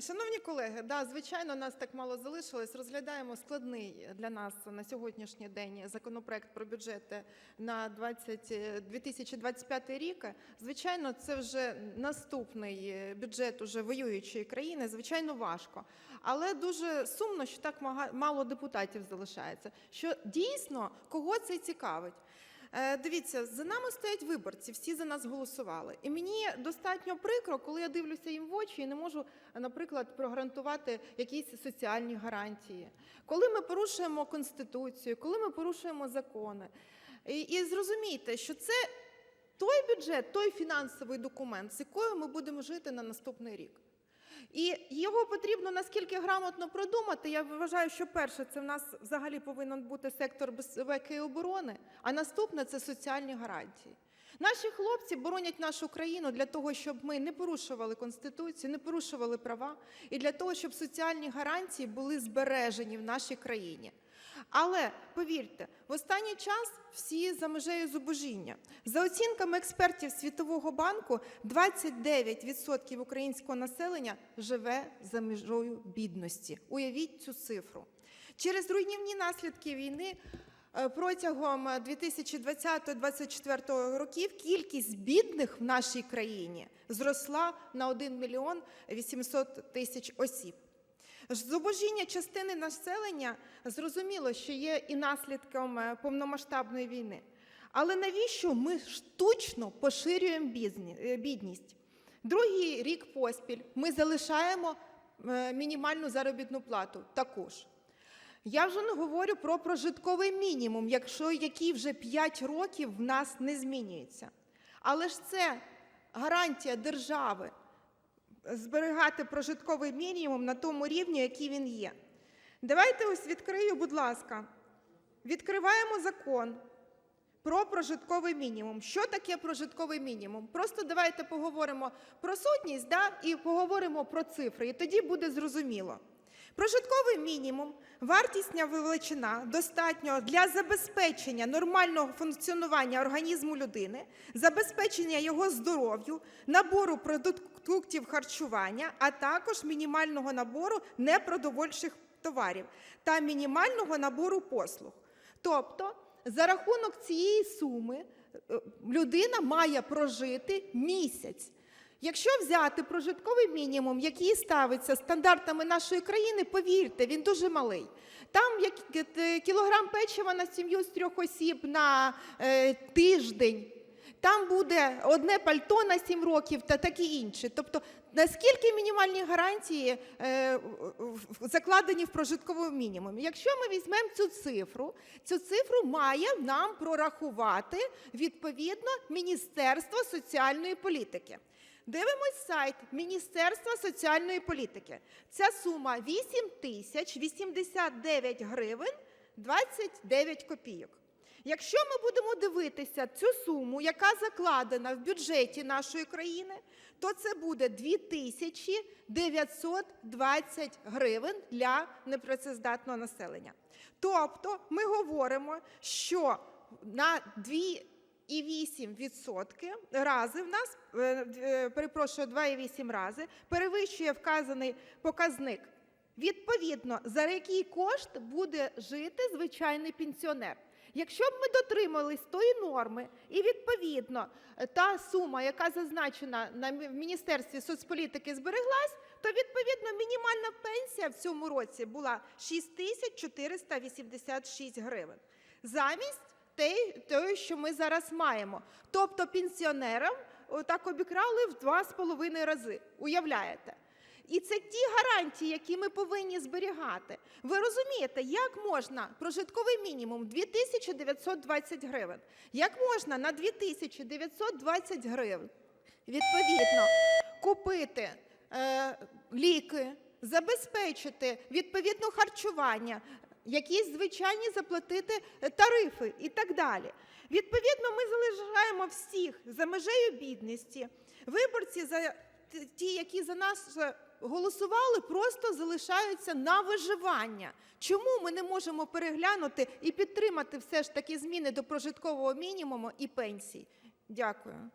Шановні колеги, да, звичайно, нас так мало залишилось. Розглядаємо складний для нас на сьогоднішній день законопроект про бюджети на 20, е, 2025 рік. Звичайно, це вже наступний бюджет уже воюючої країни. Звичайно, важко. Але дуже сумно, що так мало депутатів залишається. Що дійсно кого це цікавить? Е, Дивіться, за нами стоять виборці, всі за нас голосували. І мені достатньо прикро, коли я дивлюся їм в очі і не можу, наприклад, прогарантувати якісь соціальні гарантії. Коли ми порушуємо конституцію, коли ми порушуємо закони. І, і зрозумійте, що це той бюджет, той фінансовий документ, з якою ми будемо жити на наступний рік. І його потрібно наскільки грамотно продумати. Я вважаю, що перше це в нас взагалі повинен бути сектор безпеки і оборони, а наступне це соціальні гарантії. Наші хлопці боронять нашу країну для того, щоб ми не порушували конституцію, не порушували права, і для того, щоб соціальні гарантії були збережені в нашій країні. Але повірте, в останній час всі за межею зубожіння. За оцінками експертів Світового банку, 29% українського населення живе за межою бідності. Уявіть цю цифру. Через руйнівні наслідки війни е, протягом 2020-2024 років кількість бідних в нашій країні зросла на 1 мільйон 800 тисяч осіб. Зубожіння частини населення зрозуміло, що є і наслідком е, повномасштабної війни. Але навіщо ми штучно поширюємо е, бідність? Другий рік поспіль ми залишаємо е, мінімальну заробітну плату також. Я вже не говорю про прожитковий мінімум, якщо який вже 5 років в нас не змінюється. Але ж це гарантія держави зберігати прожитковий мінімум на тому рівні, який він є. Давайте ось відкрию, будь ласка. Відкриваємо закон про прожитковий мінімум. Що таке прожитковий мінімум? Просто давайте поговоримо про сутність да, і поговоримо про цифри, і тоді буде зрозуміло. Прожитковий мінімум, вартісня величина достатньо для забезпечення нормального функціонування організму людини, забезпечення його здоров'ю, набору продуктів харчування, а також мінімального набору непродовольчих товарів та мінімального набору послуг. Тобто, за рахунок цієї суми е, людина має прожити місяць. Якщо взяти прожитковий мінімум, який ставиться стандартами нашої країни, повірте, він дуже малий. Там як е, кілограм печива на сім'ю з трьох осіб на е, тиждень. Там буде одне пальто на 7 років та таке інше. Тобто, наскільки мінімальні гарантії е, закладені в прожитковому мінімумі? Якщо ми візьмемо цю цифру, цю цифру має нам прорахувати відповідно Міністерство соціальної політики. Дивимось сайт Міністерства соціальної політики. Ця сума 8 тисяч 89 гривень 29 копійок. Якщо ми будемо дивитися цю суму, яка закладена в бюджеті нашої країни, то це буде 2920 гривень для непрацездатного населення. Тобто ми говоримо, що на 2,8% рази в нас, е, е, перепрошую, 2,8 рази перевищує вказаний показник. Відповідно, за який кошт буде жити звичайний пенсіонер. Якщо б ми дотримались тої норми, і відповідно та сума, яка зазначена на Міністерстві соцполітики, збереглась, то відповідно мінімальна пенсія в цьому році була 6486 гривень. Замість те- що ми зараз маємо. Тобто пенсіонерам так обікрали в два з половиною рази. Уявляєте? І це ті гарантії, які ми повинні зберігати. Ви розумієте, як можна прожитковий мінімум 2920 гривень, як можна на 2920 гривень відповідно купити е, ліки, забезпечити відповідно харчування, якісь звичайні заплатити е, тарифи і так далі. Відповідно, ми залишаємо всіх за межею бідності. Виборці за ті, які за нас е, голосували, просто залишаються на виживання. Чому ми не можемо переглянути і підтримати все ж таки зміни до прожиткового мінімуму і пенсій? Дякую.